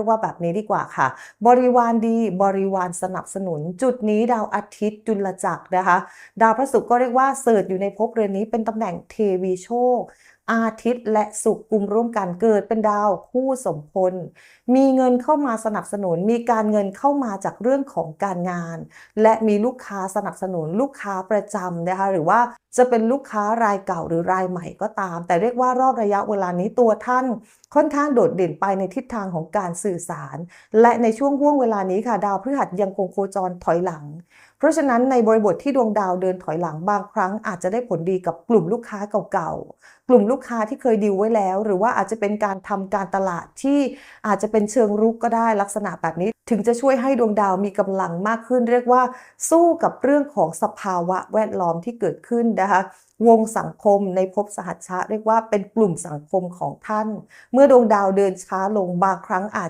รียกว่าแบบนี้ดีกว่าค่ะ บริวารดี บริวารสนับสนุน จุดนี้ดาวอาทิตย์จุลจักรนะคะ ดาวพระศุกร์ก็เรียกว่าเสิร์ชอยู่ในภพเรือนนี้เป็นตำแหน่งเทวีโชค อาทิตย์และศุกร์กลุ่มร่วมกันเกิดเป็นดาวคู่สมพล มีเงินเข้ามาสนับสนุน มีการเงินเข้ามาจากเรื่องของการงาน และมีลูกค้าสนับสนุนลูกค้าประจำนะคะหรือว่าจะเป็นลูกค้ารายเก่าหรือรายใหม่ก็ตาม แต่เรียกว่ารอบระยะเวลานี้ตัวท่าน ค่อนข้างโดดเด่นไปในทิศทางของการสื่อสาร และในช่วงห่วงเวลานี้ค่ะ ดาวพฤหัสยังคงโคจรถอยหลัง เพราะฉะนั้นในบริบทที่ดวงดาวเดินถอยหลังบางครั้งอาจจะได้ผลดีกับกลุ่มลูกค้าเก่าๆกลุ่มลูกค้าที่เคยดีลไว้แล้ว หรือว่าอาจจะเป็นการทำการตลาดที่อาจจะเป็นเชิงรุกก็ได้ลักษณะแบบนี้ ถึงจะช่วยให้ดวงดาวมีกำลังมากขึ้น เรียกว่าสู้กับเรื่องของสภาวะแวดล้อมที่เกิดขึ้นนะคะวงสังคมในภพสหัชชะ เรียกว่าเป็นกลุ่มสังคมของท่าน เมื่อดวงดาวเดินช้าลงบางครั้งอาจจะ